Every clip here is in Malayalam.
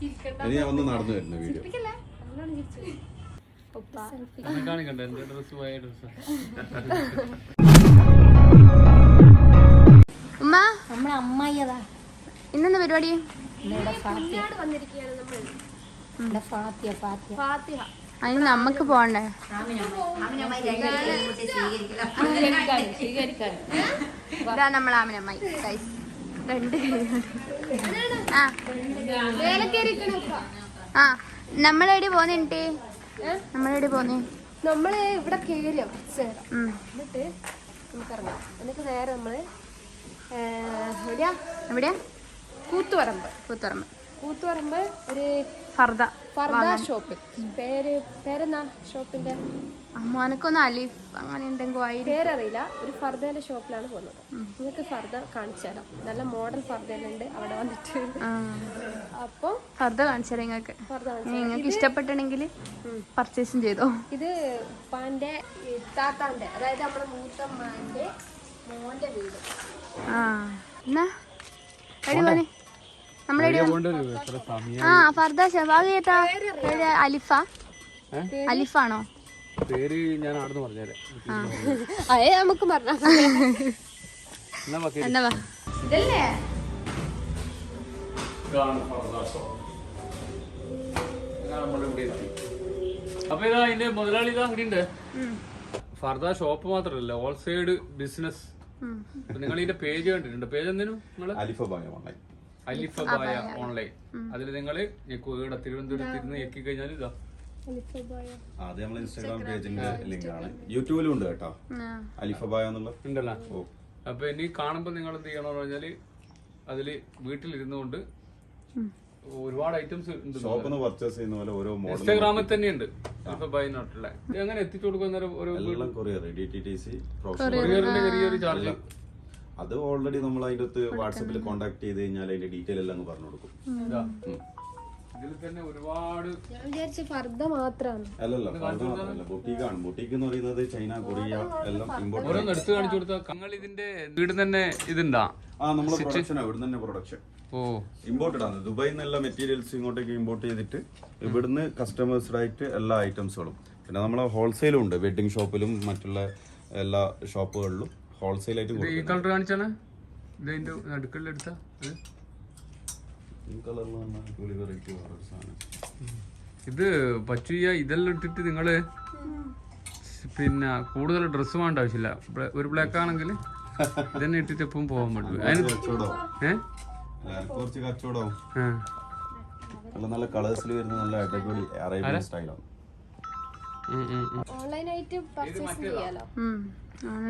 ഇനി ഞാൻ ഒന്ന് നടന്നു വരുന്ന വീഡിയോ കാണിക്കണ്ട എന്റെ ഡ്രസ് പോയ ഡ്രസ് ഉമ്മ? നമ്മളെ അമ്മായിയതാ ഇന്നെന്താ പരിപാടി? അതിന് നമ്മക്ക് പോണ്ടേ ഇതാ നമ്മളെ ആമിനമ്മായി. ഗൈസ് രണ്ട് കൈകൊണ്ട് ആ. നമ്മളെവിടെ പോന്നിട്ട് നമ്മളെവിടെ പോന്നേ നമ്മൾ ഇവിടെ കേറിയോ ചേരാം ഉം. എന്നിട്ട് എന്നിട്ട് നേരെ നമ്മൾ എവിടെയാ? എവിടെയാ? കൂത്തുപറമ്പ്. കൂത്തുറമ്പ് കൂത്തുപറമ്പ് ഒരു ഫർദ ഫർദ ഷോപ്പ്. പേര് പേരെന്നാ ഷോപ്പിന്റെ? അമ്മാനക്കൊന്ന് അലീഫ് അങ്ങനെ എന്തെങ്കിലും ആയി പേരറിയില്ല. ഒരു ഫർദയുടെ ഷോപ്പിലാണ് പോകുന്നത്. നിങ്ങൾക്ക് ഫർദ കാണിച്ചു തരാം. നല്ല മോഡൽ ഫർദയിലുണ്ട്. അവിടെ വന്നിട്ട്. ആ. ഫർദർ കാണിച്ചു തരാം നിങ്ങൾക്ക്. ഫർദ നിങ്ങൾക്ക് ഇഷ്ടപ്പെട്ടിട്ടുണ്ടെങ്കിൽ പർച്ചേസും ചെയ്തോ. ഇത് ഉപ്പാന്റെ താത്താന്റെ അതായത് നമ്മുടെ മൂത്തമ്മാന്റെ മോന്റെ വീട്. ആ. എന്നാ? അടിപൊളി ആ ഫർദ ഷബാഗ് അലിഫ. അലിഫാണോ? പേര് ഞാൻ ആടുന്ന് പറഞ്ഞുതരാം അതെ നമുക്ക് എന്നാ ഇതല്ലേ? അപ്പൊ ഇതാ അതിന്റെ മുതലാളി ഇതാ ഉണ്ട് ഫർദ ഷോപ്പ് മാത്രല്ല ഹോൾസെയ്ഡ് ബിസിനസ്. നിങ്ങൾ ഇതിന്റെ പേജ് കണ്ടിട്ടുണ്ട്. പേജ് എന്തിനും നിങ്ങൾ? അലിഫ ബായ ഓൺലൈൻ അതിൽ നിങ്ങൾ ഇവിടെ തിരുവനന്തപുരത്ത് ഇരുന്ന് ഞെക്കി കഴിഞ്ഞാൽ ഇതാ. അത് നമ്മളെ ഇൻസ്റ്റാഗ്രാം പേജിന്റെ ലിങ്ക് ആണ്. യൂട്യൂബിലും ഉണ്ട് കേട്ടോ. അലിഫബായ എന്നുള്ള? ഉണ്ടല്ലോ. അപ്പൊ ഇനി കാണുമ്പോ നിങ്ങൾ എന്ത് ചെയ്യണമെന്ന് പറഞ്ഞാൽ അതിൽ വീട്ടിലിരുന്നു കൊണ്ട് ഒരുപാട് ഐറ്റംസ് ഉണ്ട് ഷോപ്പിൽ പർച്ചേസ് ചെയ്യുന്ന പോലെ ഓരോ മോഡൽ ഇൻസ്റ്റാഗ്രാമിൽ തന്നെയുണ്ട്. ഉണ്ട് ബായ് നോട്ടുള്ള ഇത് എങ്ങനെ എത്തിച്ചു കൊടുക്കുന്ന ഒരു courier D T T C കൊറിയറിന്റെ ചെറിയൊരു ചാർജ് അത് ഓൾറെഡി നമ്മൾ അതിന്റെ അടുത്ത് വാട്സപ്പിൽ കോൺടാക്ട് ചെയ്ത് കഴിഞ്ഞാൽ അതിന്റെ ഡീറ്റെയിൽ എല്ലാം പറഞ്ഞു കൊടുക്കും. ഇതിൽ തന്നെ ഒരുപാട് ഞാൻ വിചാരിച്ച ഫർദ മാത്രമാണ് അല്ലല്ല ഫർദ മാത്രമല്ല ബൊട്ടീക്കാണ്. ബൊട്ടീക്ക് എന്ന് പറയുന്നത് ചൈന കൊറിയ എല്ലാം ഇമ്പോർട്ട് ഓരോന്ന് എടുത്തു കാണിച്ചു കൊടുത്ത. നിങ്ങൾ ഇതിന്റെ വീട് തന്നെ ഇതുണ്ടാ? ആ നമ്മളെ പ്രൊഡക്ഷൻ ഇവിടുന്ന് തന്നെ പ്രൊഡക്ഷൻ ഓ. ഇമ്പോർട്ടഡ് ആണ്. ദുബായിൽ മെറ്റീരിയൽസ് ഇങ്ങോട്ടേക്ക് ഇമ്പോർട്ട് ചെയ്തിട്ട് ഇവിടുന്ന് എല്ലാ ഐറ്റംസുകളും പിന്നെ നമ്മളെ ഹോൾസെയിലും ഉണ്ട്. വെഡിങ് ഷോപ്പിലും മറ്റുള്ള എല്ലാ ഷോപ്പുകളിലും ഹോൾസെയിൽ ആയിട്ട് ഇത് ഈ കളർ കാണിച്ചാണ്? ഇതിന്റെ നടുക്കളിലെടുത്ത ഈ കളറിൽ അടിപൊളി വെറൈറ്റി വേറൊരു സാധനം. ഇത് പച്ചുയ ഇതെല്ലാം ഇട്ടിട്ട് നിങ്ങൾ പിന്നെ കൂടുതൽ ഡ്രസ്സ് വേണ്ട ആവശ്യമില്ല. ഒരു ബ്ലാക്ക് ആണെങ്കിൽ ഇതന്നെ ഇട്ടിട്ട് എപ്പം പോകാൻ പറ്റും അതിന് കുറച്ച് ആ. നല്ല നല്ല കളേഴ്സിൽ വരുന്ന നല്ല അടിപൊളി അറേബ്യൻ സ്റ്റൈലാണ്. ഓൺലൈനായിട്ട് പർച്ചേസ് ചെയ്യാലോ?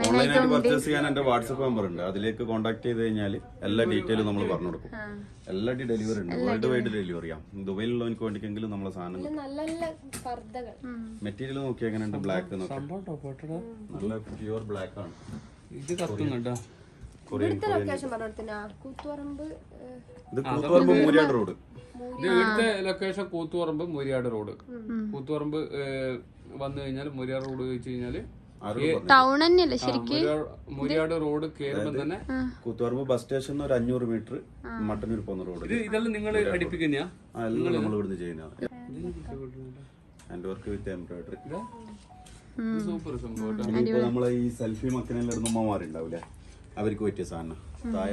ഓൺലൈനായിട്ട് പർച്ചേസ് ചെയ്യാൻ എന്റെ വാട്സപ്പ് നമ്പർ ഉണ്ട് അതിലേക്ക് കോൺടാക്ട് ചെയ്ത് കഴിഞ്ഞാൽ എല്ലാ ഡീറ്റെയിലും നമ്മൾ പറഞ്ഞു കൊടുക്കും. എല്ലാ ഡെലിവറി ഉണ്ട്. വേൾഡ് വൈഡ് ഡെലിവറി ചെയ്യാം ദുബൈയിലുള്ളവർക്ക് വേണ്ടിക്കെങ്കിലും നമ്മളെ സാധനം നല്ല നല്ല ഫർദകൾ മെറ്റീരിയൽ നോക്കി എങ്ങനെയുണ്ട് ബ്ലാക്ക് നല്ല പ്യുവർ ബ്ലാക്ക് ആണ്. ഇത് കത്തുന്നുണ്ടോ ഇവിടുത്തെ ലൊക്കേഷൻ പറഞ്ഞിടത്തിനാ കൂത്തുപറമ്പ് ഇത് കൂത്തുപറമ്പ് മൂര്യാട് റോഡ്. ഇത് ഇവിടുത്തെ ലൊക്കേഷൻ കൂത്തുപറമ്പ് മുരിയാട് റോഡ്. കൂത്തുപറമ്പ് വന്നു കഴിഞ്ഞാൽ മുരിയാർ റോഡ് ചോദിച്ചു കഴിഞ്ഞാൽ ടൗൺ തന്നെയല്ലേ മുരിയാട്- റോഡ് കേറുമ്പോ തന്നെ കൂത്തുപറമ്പ് ബസ് സ്റ്റേഷൻ ഒരു അഞ്ഞൂറ് മീറ്റർ മട്ടന്നൂർ പോകുന്ന റോഡ് ഇത് ഇതെല്ലാം നിങ്ങൾ അടിപ്പിക്കുന്ന നമ്മൾ ഇവിടുന്ന് ചെയ്യുന്ന hand work with embroidery super സംഭവം. നമ്മളെ ഈ സെൽഫി മക്കനെല്ലാം ഉമ്മമാരുണ്ടാവില്ലേ അവർക്ക് പറ്റിയ സാധനം. തായ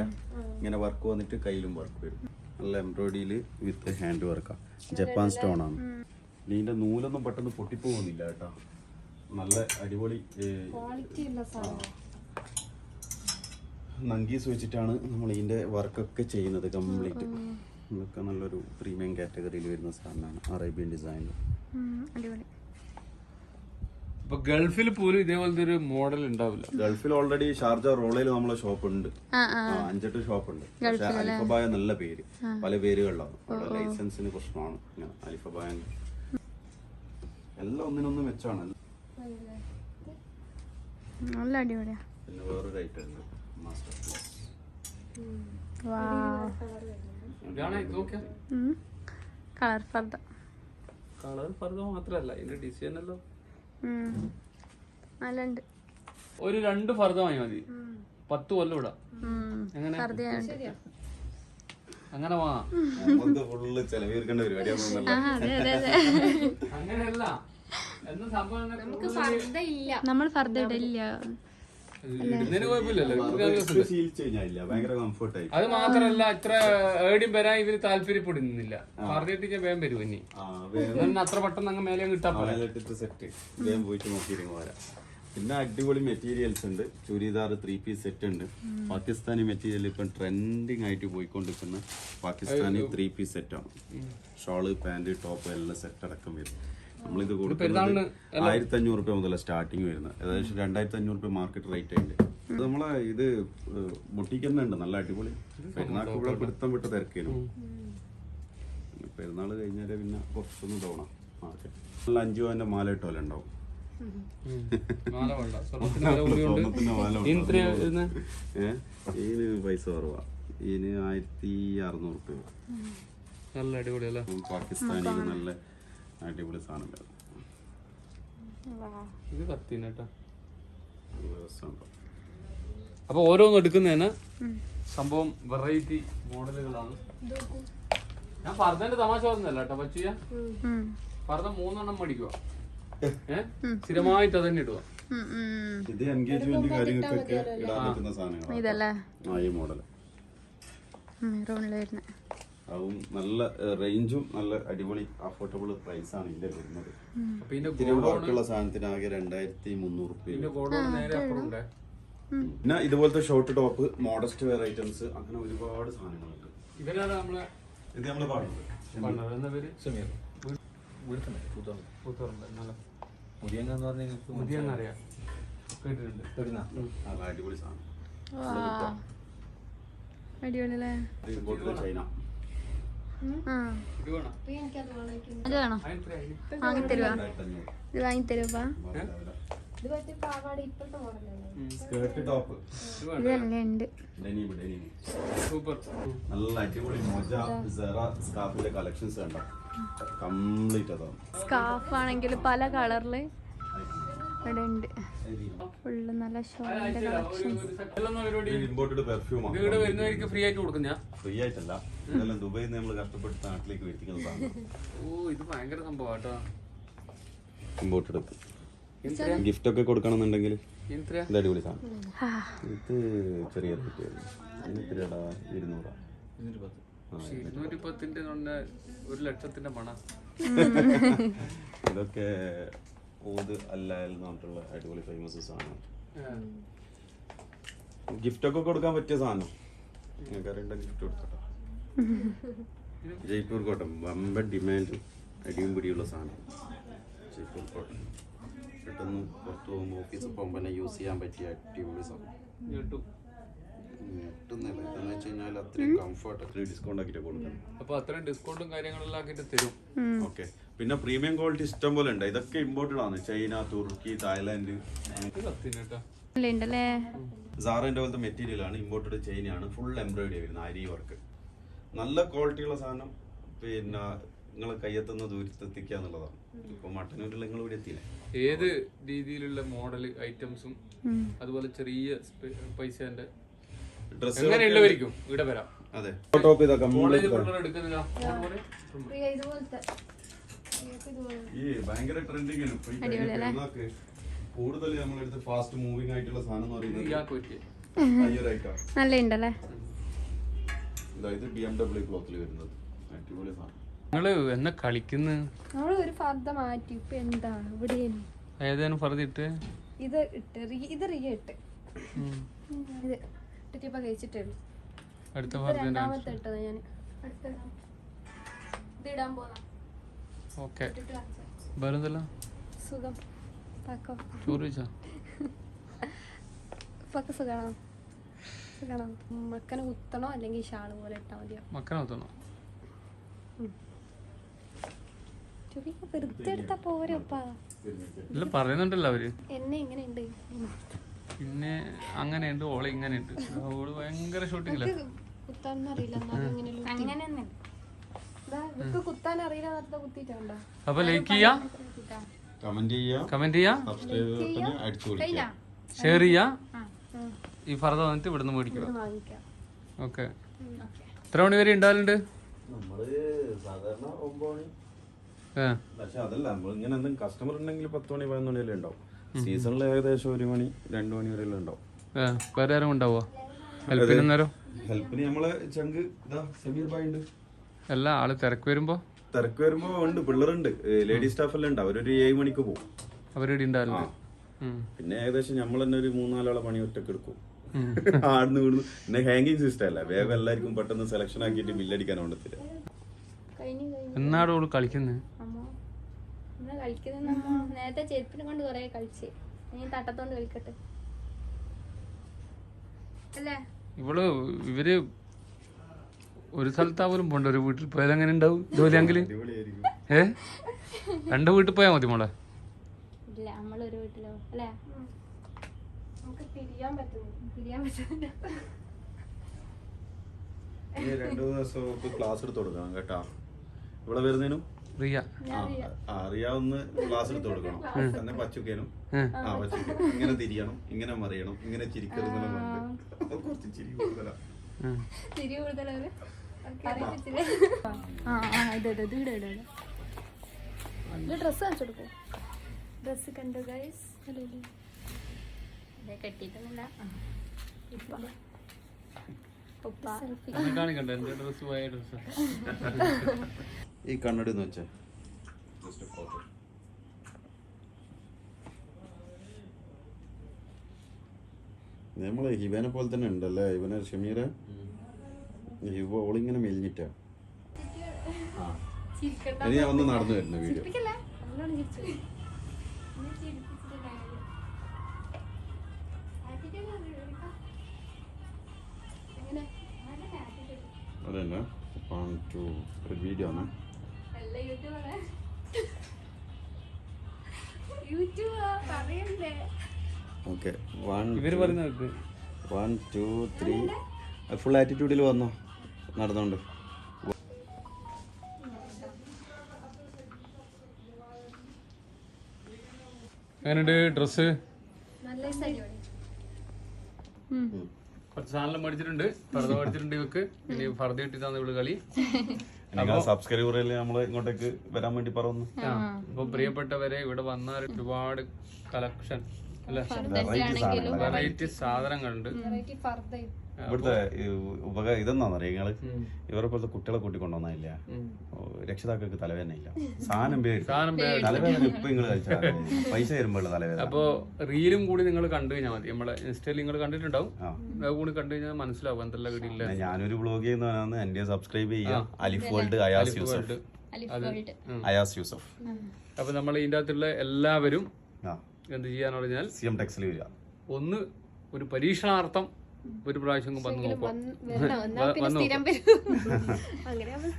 ഇങ്ങനെ വർക്ക് വന്നിട്ട് കയ്യിലും വർക്ക് വരും. നല്ല എംബ്രോയിഡറിയിൽ വിത്ത് ഹാൻഡ് വർക്കാണ് ജപ്പാൻ സ്റ്റോൺ ആണ്. ഇതിന്റെ നൂലൊന്നും പെട്ടെന്ന് പൊട്ടിപ്പോകുന്നില്ല കേട്ടോ. നല്ല അടിപൊളി ക്വാളിറ്റി ഉള്ള സാധനം. നങ്കീസ് വെച്ചിട്ടാണ് നമ്മൾ ഇതിന്റെ വർക്കൊക്കെ ചെയ്യുന്നത് കംപ്ലീറ്റ്. ഇതൊക്കെ നല്ലൊരു പ്രീമിയം കാറ്റഗറിയിൽ വരുന്ന സാധനമാണ് അറേബ്യൻ ഡിസൈൻ ഗൾഫിൽ പോലും ഇതേപോലത്തെ ഒരു മോഡൽ ഉണ്ടാവില്ല. ഗൾഫിൽ ഓൾറെഡി ഷാർജ റോളയിൽ നമ്മളെ ഷോപ്പ് ഉണ്ട് അഞ്ചെട്ട് ഷോപ്പ് ഉണ്ട് പക്ഷെ അലിഫബായ നല്ല പേര്. പല പേരുകളിലാണ് ലൈസൻസിന് പ്രശ്നമാണ്. അലിഫബായ എല്ലാം ഒന്നിനൊന്ന് മെച്ചാണ് നല്ല അടിപൊളിയാ. പിന്നെ വേറൊരു ഐറ്റം ഉണ്ട്. മാസ്റ്റർ ക്ലാസ് വാ ഇതാണ് ഇത് നോക്കിയാ? കളർ ഫർദ കളർ ഫർദ മാത്രല്ല ഇതിന്റെ ഡിസൈൻ അല്ലോ നല്ല ഉണ്ട് ഒരു രണ്ട് ഫർദ വാങ്ങി മതി. പത്ത് കൊല്ലം ഇടാം. എങ്ങനെ? അങ്ങനെ വാങ്ങാം അങ്ങനെയല്ല. നമ്മൾ ഫർദ ഇടില്ല അത് മാത്രല്ല ഇത്ര ഏടിയും വരാൻ ഇവർ താല്പര്യപ്പെടുന്നില്ല. പറഞ്ഞിട്ട് വേഗം വരും ഇനി. അത്ര പെട്ടെന്ന് അങ്ങ് മേലെ കിട്ടാൻ പോലെ നാലിട്ടിട്ട് സെറ്റ് വേഗം പോയിട്ട് നോക്കിയിരുന്നു വരാം. പിന്നെ അടിപൊളി മെറ്റീരിയൽസ് ഉണ്ട്. ചുരിദാർ ത്രീ പീസ് സെറ്റ് ഉണ്ട്. പാകിസ്ഥാനി മെറ്റീരിയൽ ഇപ്പം ട്രെൻഡിങ് ആയിട്ട് പോയിക്കൊണ്ടിരിക്കുന്ന പാകിസ്ഥാനി ത്രീ പീസ് സെറ്റാണ് ഷോൾ പാന്റ് ടോപ്പ് എല്ലാം സെറ്റ് അടക്കം വരും. നമ്മളിത് കൊടുക്കുന്നത് ആയിരത്തി അഞ്ഞൂറ് രൂപ മുതൽ സ്റ്റാർട്ടിങ് വരുന്നത്. ഏകദേശം രണ്ടായിരത്തി അഞ്ഞൂറ് രൂപ മാർക്കറ്റ് റേറ്റ് ഉണ്ട്. ഇത് നമ്മളെ ഇത് ബൊട്ടിക്ക് തന്നെ ഉണ്ട് നല്ല അടിപൊളി. പെരുന്നാൾക്ക് ഇവിടെ പിടുത്തം വിട്ട് തിരക്കേനു. പെരുന്നാൾ കഴിഞ്ഞാലേ പിന്നെ കുറച്ചൊന്ന് തോണം മാർക്കറ്റ് നല്ല അഞ്ചു പവന്റെ മാല ഇട്ടോല ഉണ്ടാവും ഇതിന് പൈസ കുറവാ. ഇതിന് ആയിരത്തി അറുന്നൂറ് രൂപ നല്ല അടിപൊളിയല്ലേ? പാകിസ്ഥാനിൽ നല്ല അടിപൊളി സാധനം. ഇത്. കത്തിന് കേട്ടോ. അപ്പൊ ഓരോന്നും എടുക്കുന്നതിന് സംഭവം വെറൈറ്റി മോഡലുകളാണ്. ഞാൻ പറഞ്ഞതിന്റെ തമാശ പറഞ്ഞല്ല കേട്ടോ പച്ചിയ പറഞ്ഞ മൂന്നെണ്ണം മേടിക്കുക ഏഹ് സ്ഥിരമായിട്ട് അതന്നെ ഇടുക ഇത് എൻഗേജ്മെന്റ് കാര്യങ്ങൾക്കൊക്കെ ഇടാൻ പറ്റുന്ന സാധനങ്ങളാണ് ഇതല്ലേ? ആ ഈ മോഡൽ മെറൂണിൽ വരുന്ന അതും നല്ല റേഞ്ചും നല്ല അടിപൊളി അഫോർഡബിൾ പ്രൈസ് ആണ് ഇതിന്റെ വരുന്നത്. ഇത്തിരി വർക്കുള്ള സാധനത്തിന് ആകെ രണ്ടായിരത്തി മുന്നൂറ് പിന്നെ ഇതുപോലത്തെ short top modest wear items അങ്ങനെ ഒരുപാട് സാധനങ്ങളുണ്ട്. നമ്മളെ ഇത് പാടുന്നത്? നല്ല അടിപൊളി സാധനം. ചൈന അത് വേണോ? വാങ്ങിത്തരുവാ ഇത് വാങ്ങിത്തരുവാ നല്ല അടിപൊളി മൊജ സെറ സ്കാർഫിന്റെ കളക്ഷൻസ് കണ്ടോ? കംപ്ലീറ്റ് അതാണ്. സ്കാർഫ് ആണെങ്കിൽ പല കളറിൽ ഇവിടെ ഉണ്ട് ഫുള്ള് നല്ല ഷോളിന്റെ കളക്ഷൻസ് ഫ്രീ ആയിട്ട് കൊടുക്കും ഞാൻ. ഫ്രീ ആയിട്ടല്ല. ഇതെല്ലാം ദുബായിൽ നിന്ന് നമ്മൾ കഷ്ടപ്പെട്ട് നാട്ടിലേക്ക് വരുത്തിക്കുന്ന സാധനം. ഓ ഇത് ഭയങ്കര സംഭവം ഇമ്പോർട്ടഡ് ഗിഫ്റ്റ് ഒക്കെ കൊടുക്കണമെന്നുണ്ടെങ്കിൽ ഇത് അടിപൊളി സാധനം. ഇത് ചെറിയ റേറ്റ് എത്രയാടാ ഇരുന്നൂറാ. ഇരുന്നൂറ്റി പത്തിന്റെ ഒരു ലക്ഷത്തിന്റെ മണ. ഇതൊക്കെ ഓത് അല്ലാൽ എന്ന് പറഞ്ഞിട്ടുള്ള അടിപൊളി ഫേമസ് സാധനം. ഗിഫ്റ്റ് ഒക്കെ കൊടുക്കാൻ പറ്റിയ സാധനം. അറിയണ്ട ഗിഫ്റ്റ് കൊടുത്തോട്ടെ. ജയ്പൂർ കോട്ടൺ വമ്പൻ ഡിമാൻഡ് അടിയും പിടിയുള്ള സാധനം. ജയ്പൂർ കോട്ടൺ പെട്ടെന്ന് പുറത്ത് പോകുമ്പോൾ ഓഫീസിൽ പോകുമ്പോൾ തന്നെ യൂസ് ചെയ്യാൻ പറ്റിയ അടിപൊളി സാധനം. വെച്ച് കഴിഞ്ഞാൽ അത്രയും കംഫർട്ട് അത്രയും ഡിസ്കൗണ്ട് ആക്കിയിട്ട് അപ്പോൾ അത്രയും ഡിസ്കൗണ്ടും കാര്യങ്ങളെല്ലാം ആക്കിയിട്ട് തരും. ഓക്കെ പിന്നെ പ്രീമിയം ക്വാളിറ്റി ഇഷ്ടം പോലെ ഉണ്ട്. ഇതൊക്കെ ഇമ്പോർട്ടഡ് ആണ്. ചൈന തുർക്കി തായ്ലാന്റ് സാറിന്റെ പോലത്തെ മെറ്റീരിയൽ ആണ് ഇമ്പോർട്ടഡ് ചൈനയാണ്. ഫുൾ എംബ്രോയിഡറി വരുന്നത്. അരി വർക്ക് നല്ല ക്വാളിറ്റിയുള്ള സാധനം. പിന്നെ നിങ്ങൾ കയ്യെത്തുന്ന ദൂരത്ത് എത്തിക്കുക എന്നുള്ളതാണ്. ഇപ്പൊ മട്ടന്നൂരിൽ നിങ്ങൾ ഇവിടെ എത്തിയില്ലേ? ഏത് രീതിയിലുള്ള മോഡൽ ഐറ്റംസും അതുപോലെ ചെറിയ പൈസ പൈസേന്റെ ഡ്രസ് എങ്ങനെയുള്ളവരിക്കും? ഇവിടെ വരാം. അതെ. ടോപ്പ് ഇതാ കംപ്ലീറ്റ് ഈ ഭയങ്കര ട്രെൻഡിങ് ആണ്. ഇപ്പൊ ഈ കഴിഞ്ഞ പെരുന്നാൾക്ക് കൂടുതൽ നമ്മളെടുത്ത് ഫാസ്റ്റ് മൂവിങ് ആയിട്ടുള്ള സാധനം എന്ന് പറയുന്നത് നല്ല ഉണ്ടല്ലേ ഇതായത് ബി എം ഡബ്ല്യു ക്ലോത്തിൽ വരുന്നത്. അടിപൊളി സാധനം. നിങ്ങൾ എന്നാ കളിക്കുന്നു? നമ്മൾ ഒരു ഫർദ മാറ്റി. ഇപ്പൊ എന്താ ഇവിടെയാണ്. ഏതാനും പറഞ്ഞിട്ട് ഇത് ഇട്ട് ഇത് റിയ ഇട്ട്. ഇത്. ഇട്ടിട്ട് ഇപ്പൊ കഴിച്ചിട്ടേ ഉള്ളൂ അടുത്ത ഇപ്പൊ പറഞ്ഞ രണ്ടാമത്തെ ഇട്ടത് ഞാൻ ഇത് ഇടാൻ പോകാം ഓക്കെ. ഇട്ടിട്ട് കാണിച്ചു തരാം. വേറെന്തല്ല? സുഖം. പാക്കോ ചോറ് വെച്ചാ ഇപ്പൊക്കെ സുഖാണോ? സുഖാണോ? മക്കനെ കുത്തണോ അല്ലെങ്കിൽ ഷാൾ പോലെ ഇട്ടാ മതിയോ? മക്കനെ കുത്തണോ? വെറുതെ എടുത്താ പോരപ്പാ ഇല്ല പറയുന്നുണ്ടല്ലോ അവർ. എന്നെ എങ്ങനെയുണ്ട് പിന്നെ അങ്ങനെയുണ്ട് ഓളെ ഇങ്ങനെയുണ്ട്. ഓൾ ഭയങ്കര ഷൂട്ടിങ്ങില്ല അപ്പൊ ലൈക്ക് ചെയ്യാ? കമന്റ് ചെയ്യാ. ഷെയർ ചെയ്യാ? ഈ ഫർദ വന്നിട്ട് ഇവിടുന്ന് മേടിക്കുക ഓക്കെ എത്ര മണി വരെ ഉണ്ടാവലുണ്ട് മണി. പക്ഷെ അതല്ല നമ്മൾ ഇങ്ങനെ എന്തെങ്കിലും കസ്റ്റമർ ഉണ്ടെങ്കിൽ പത്ത് മണി പതിനൊന്ന് മണിയല്ലേ ഉണ്ടാവും സീസണിൽ ഏകദേശം ഒരു മണി രണ്ടു മണി വരെ ഉണ്ടാവും. വേറെ ആരും ഉണ്ടാവോ ഹെൽപ്പിന് നേരം ഹെൽപ്പിന് നമ്മളെ ചങ്ക് സമീർ ബായ് ഉണ്ട്. എല്ലാ ആൾ തിരക്ക് വരുമ്പോ? തിരക്ക് വരുമ്പോ ഉണ്ട് പിള്ളേരുണ്ട്. ലേഡി സ്റ്റാഫ് എല്ലാം ഉണ്ട്. അവരൊരു ഏഴ് മണിക്ക് പോകും അവരുടെ ഉണ്ടാവില്ല പിന്നെ ഏകദേശം നമ്മൾ തന്നെ ഒരു മൂന്നാലാളെ പണി ഒറ്റയ്ക്ക് എടുക്കും. ആടുന്ന് വീടുന്നു പിന്നെ ഹാങ്കിങ് സിസ്റ്റം അല്ല? വേഗം എല്ലാവർക്കും പെട്ടെന്ന് സെലക്ഷൻ ആക്കിയിട്ട് ബില്ലടിക്കാൻ വേണ്ടത്തില്ല കഴിഞ്ഞു കഴിഞ്ഞു. എന്നാടോ ഓൾ കളിക്കുന്നത് കളിക്കുന്നത് നമ്മ നേരത്തെ ചെരുപ്പിനെ കൊണ്ട് കൊറേ കളിച്ച്. ഇനി തട്ടത്തോണ്ട് കളിക്കട്ടെ. അല്ലേ? ഇവൾ ഇവർ ഒരു സ്ഥലത്താ പോലും പോണ്ട. ഒരു വീട്ടിൽ പോയാൽ എങ്ങനെ ഉണ്ടാവും? ജോലിയാങ്കിൽ? അടിപൊളിയായിരിക്കും. ഏ? രണ്ട് വീട്ടിൽ പോയാ മതി മോളെ. ഇല്ല നമ്മളൊരു വീട്ടിലോ? അല്ലേ? നമുക്ക് തിരിയാൻ പറ്റുന്നു തിരിയാൻ പറ്റുന്നില്ല. രണ്ടു ദിവസം ക്ലാസ് എടുത്ത് കൊടുക്കണം കേട്ടാ. ഇവിടെ വരുന്നതിനും? റിയ. ആ, റിയ ഒന്ന് ക്ലാസ് എടുത്ത് കൊടുക്കണം. തന്നെ പച്ചുക്കേനും. ആ പച്ചുക്കേനും ഇങ്ങനെ തിരിയണം ഇങ്ങനെ മറിയണം ഇങ്ങനെ ചിരിക്കരുത് കുറച്ച് ചിരി കൂടുതലാ. ചിരി തിരി ആ. ആ ഇത് ഇത് ഇത് ഇട ഇട ഡ്രസ്സ് കാണിച്ചു കൊടുക്കും. ഡ്രസ് കണ്ടു ഗൈസ് കെട്ടിയിട്ടൊന്നുമില്ല. ഉപ്പ ഉപ്പ എന്നെ കാണിക്കണ്ട എന്റെ ഡ്രസ് പോയ ഡ്രസ് ഈ കണ്ണടി എന്ന് വെച്ചേ. ജസ്റ്റ് ഫോട്ടോ നമ്മൾ ഹിബനെ പോലെ തന്നെ ഉണ്ടല്ലേ? ഇവനെ ഷമീര ഹിബ ഓളിങ്ങനെ മെലിഞ്ഞിട്ടാ. ആ. ഇനി ഞാൻ ഒന്ന് നടന്നു വരുന്നു വീഡിയോ. Attitude. അതന്നെ ടു ഒരു വീഡിയോ ആണ്. ഓക്കെ വൺ ഇവർ പറയുന്നത് വൺ ടു ത്രീ ഫുൾ ആറ്റിറ്റ്യൂഡിൽ വന്നോ? നടന്നോണ്ട്. എങ്ങനെയുണ്ട് ഡ്രസ്സ് നല്ല അടിപൊളി. കുറച്ച് സാധനം മേടിച്ചിട്ടുണ്ട്. ഫർദ മേടിച്ചിട്ടുണ്ട് ഇവക്ക്. ഇനി ഫർദ കിട്ടിയതാണ് ഇവൾ കളി. ഇങ്ങോട്ടേക്ക് വരാൻ വേണ്ടി പറഞ്ഞു അപ്പൊ പ്രിയപ്പെട്ടവരെ ഇവിടെ വന്നാൽ ഒരുപാട് കളക്ഷൻ അല്ലെ വെറൈറ്റി സാധനങ്ങളുണ്ട്. ഇവിടുത്തെ ഉപക ഇതെന്നാന്ന് നിങ്ങൾ ഇവരെ പോലത്തെ കുട്ടികളെ കൂട്ടിക്കൊണ്ടുവന്നില്ല രക്ഷിതാക്കൾക്ക് തലവേദന ഇല്ല സാധനം പേര് തലവേദന ഇപ്പൊ നിങ്ങൾ കഴിച്ചാൽ പൈസ തരുമ്പോൾ തലവേദന. അപ്പോ റീലും കൂടി നിങ്ങൾ കണ്ടു കഴിഞ്ഞാൽ മതി. നമ്മളെ ഇൻസ്റ്റയിൽ നിങ്ങൾ കണ്ടിട്ടുണ്ടാവും. അത് കൂടി കണ്ടു കഴിഞ്ഞാൽ മനസ്സിലാവും എന്തെല്ലാം വീടില്ല ഞാനൊരു ബ്ലോഗ് ചെയ്യുന്നവനാണ്. എന്റെ സബ്സ്ക്രൈബ് ചെയ്യുക. അലിഫ് വേൾഡ് അയാസ് യൂസഫ്. അയാസ് യൂസഫ്. അപ്പൊ നമ്മൾ ഇതിന്റെ അകത്തുള്ള എല്ലാവരും എന്ത് ചെയ്യാന്ന് പറഞ്ഞാൽ സി എം ടെക്സിൽ വരിക. ഒന്ന് ഒരു പരീക്ഷണാർത്ഥം ഒരു പ്രാവശ്യം വന്ന് നോക്കാം.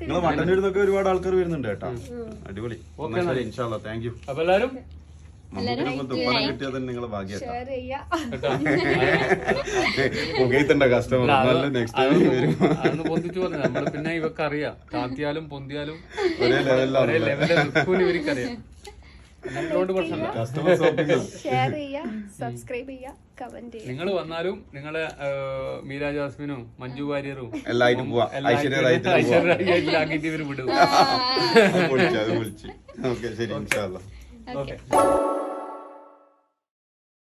നിങ്ങൾ വണ്ടന്നൂരിന്നൊക്കെ ഒരുപാട് ആൾക്കാർ വരുന്നുണ്ട് കേട്ടോ. അടിപൊളി. Thank you. അപ്പൊ എല്ലാരും? പിന്നെ ഇവക്കറിയാം. താത്തിയാലും പൊന്തിയാലും ഒരേ ലെവലിലാണ് ഒരേ ലെവലിൽ നിൽക്കൂന്ന് ഇവർക്കറിയാം. ഷെയർ ചെയ്യാ സബ്സ്ക്രൈബ് ചെയ്യാ കമന്റ് ചെയ്യാ നിങ്ങൾ വന്നാലും നിങ്ങളെ മീരാ ജാസ്മിനും മഞ്ജു വാര്യറും എല്ലാവരും പോവാ. ഐശ്വര്യ വിടും. ഓക്കെ ശരി ഇൻഷാല്ല ഓക്കെ.